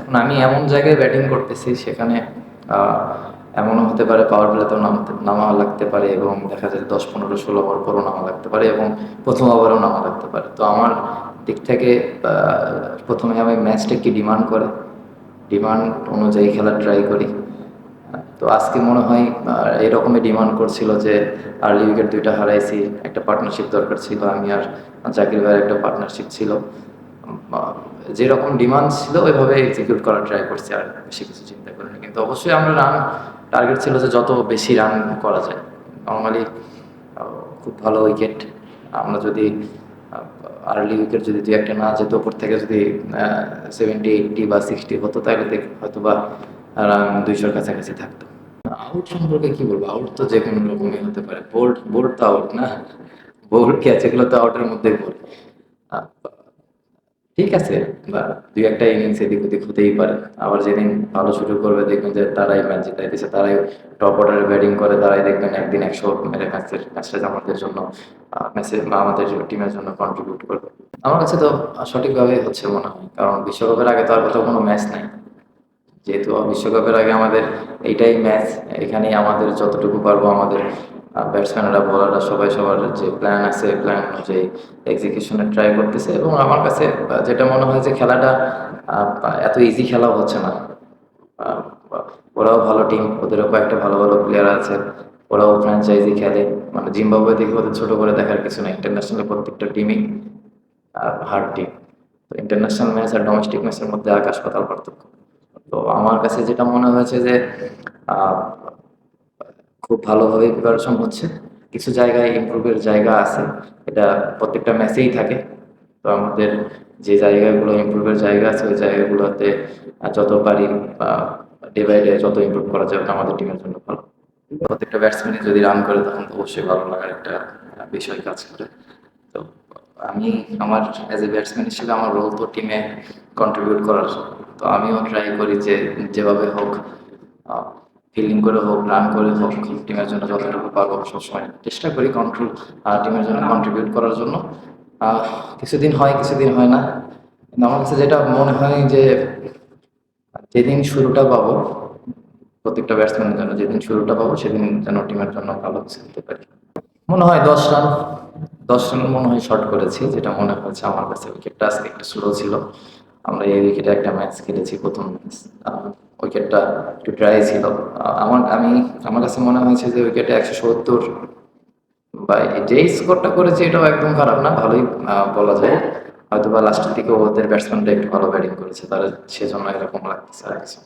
এখন আমি এমন জায়গায় ব্যাটিং করতেছি সেখানে এমনও হতে পারে পাওয়ার প্লেতেও নামতে, নামা লাগতে পারে এবং দেখা যায় দশ, পনেরো, ষোলো ওভার পরও নামা লাগতে পারে এবং প্রথম ওভারেও নামা লাগতে পারে। তো আমার দিক থেকে প্রথমে আমি ম্যাচটা কি ডিমান্ড করে? ডিমান্ড অনুযায়ী খেলা ট্রাই করি। তো আজকে মনে হয় এরকমই ডিমান্ড করছিল যে আর্লি উইকেট দুইটা হারাইছি, একটা পার্টনারশিপ দরকার ছিল, আমি আর জাকির ভাইয়ের একটা পার্টনারশিপ ছিল। যেরকম ডিমান্ড ছিল ওইভাবে এক্সিকিউট করার ট্রাই করছি আর বেশি কিছু চিন্তা করিনি কিন্তু অবশ্যই আমরা রান টার্গেট ছিল যে যত বেশি রান করা যায়। নর্মালি খুব ভালো উইকেট আমরা যদি আর্লি উইকেট যদি দুই একটা না যেত উপর থেকে যদি সেভেন্টি এইটটি বা সিক্সটি হতো তাহলে হয়তো বা রান দুইশোর কাছাকাছি থাকতো। আউট সম্পর্কে কি বলব? আউট তো যে কোনো রকমই হতে পারে। বোল্ড বোল্ড তো আউট না। বোল্ড ক্যাচ এগুলো তো আউটের মধ্যেই আহ, ঠিক আছে, বা দুই একটা ইনিংস এদিক ওদিক হতেই পারে। আবার যেদিন ভালো শুরু করবে, দেখবেন যে তারাই ম্যাচ জিতাইতেছে তারাই টপ অর্ডারে ব্যাটিং করে, তারাই দেখবেন একদিন একশো মেরে ম্যাচের ম্যাচটা আমাদের জন্য ম্যাচে বা আমাদের টিমের জন্য কন্ট্রিবিউট করবে। আমার কাছে তো সঠিকভাবেই হচ্ছে মনে হয়, কারণ বিশ্বকাপের আগে তো আর কোথাও কোনো ম্যাচ নাই। যেহেতু বিশ্বকাপের আগে আমাদের এইটাই ম্যাচ এখানেই আমাদের যতটুকু পারব আমাদের ব্যাটসম্যানরা বলাররা সবাই সবার যে প্ল্যান আছে প্ল্যান অনুযায়ী এক্সিকিউশনে ট্রাই করতেছে এবং আমার কাছে যেটা মনে হয় যে খেলাটা এত ইজি খেলাও হচ্ছে না। ওরাও ভালো টিম ওদেরও কয়েকটা ভালো ভালো প্লেয়ার আছে, ওরাও ফ্র্যাঞ্চাইজি খেলে। মানে জিম্বাবুয়ে থেকে ওদের ছোট করে দেখার কিছু না ইন্টারন্যাশনাল প্রত্যেকটা টিমই হার্ড টিম তো ইন্টারন্যাশনাল ম্যাচ আর ডোমেস্টিক ম্যাচের মধ্যে আকাশ পাতাল পার্থক্য। তো আমার কাছে যেটা মনে হয়েছে যে খুব ভালোভাবে প্রিপারেশন হচ্ছে। কিছু জায়গায় ইমপ্রুভের জায়গা আছে। এটা প্রত্যেকটা ম্যাচেই থাকে। তো আমাদের যে জায়গাগুলো ইমপ্রুভের জায়গা আছে, ওই জায়গাগুলোতে যত পারি ডে বাই ডে যত ইমপ্রুভ করা ওটা আমাদের টিমের জন্য ভালো। প্রত্যেকটা ব্যাটসম্যানই যদি রান করে, তখন তো অবশ্যই ভালো লাগার একটা বিষয় কাজ করে। তো আমি আমার অ্যাজ এ ব্যাটসম্যান হিসেবে আমার রোল তো টিমে কন্ট্রিবিউট করার। তো আমিও ট্রাই করি যে, যেভাবে হোক ফিল্ডিং করে হোক রান করে হোক টিমের জন্য যতটুকু পারব সবসময় চেষ্টা করি কন্ট্রোল টিমের জন্য কন্ট্রিবিউট করার জন্য। কিছুদিন হয় কিছুদিন হয় না। আমার কাছে যেটা মনে হয় যে, যেদিন শুরুটা পাবো, প্রত্যেকটা ব্যাটসম্যানের জন্য যেদিন শুরুটা পাবো, সেদিন যেন টিমের জন্য ভালো কিছু দিতে পারি। মনে হয় দশ রান দশ রান মনে হয় শর্ট করেছি, যেটা মনে হয়েছে আমার কাছে উইকেটটা আজকে একটু স্লো ছিল। আমরা এই উইকেটে একটা ম্যাচ খেলেছি প্রথম উইকেটটা একটু ড্রাই ছিল আমার, আমি, আমার কাছে মনে হয়েছে যে উইকেটে একশো সত্তর বা যেই স্কোরটা করেছে এটাও একদম খারাপ না, ভালোই বলা যায় হয়তো বা লাস্টের দিকে ওদের ব্যাটসম্যানটা একটু ভালো ব্যাটিং করেছে তারা সেজন্য এরকম লাগতেছে আর কিছু।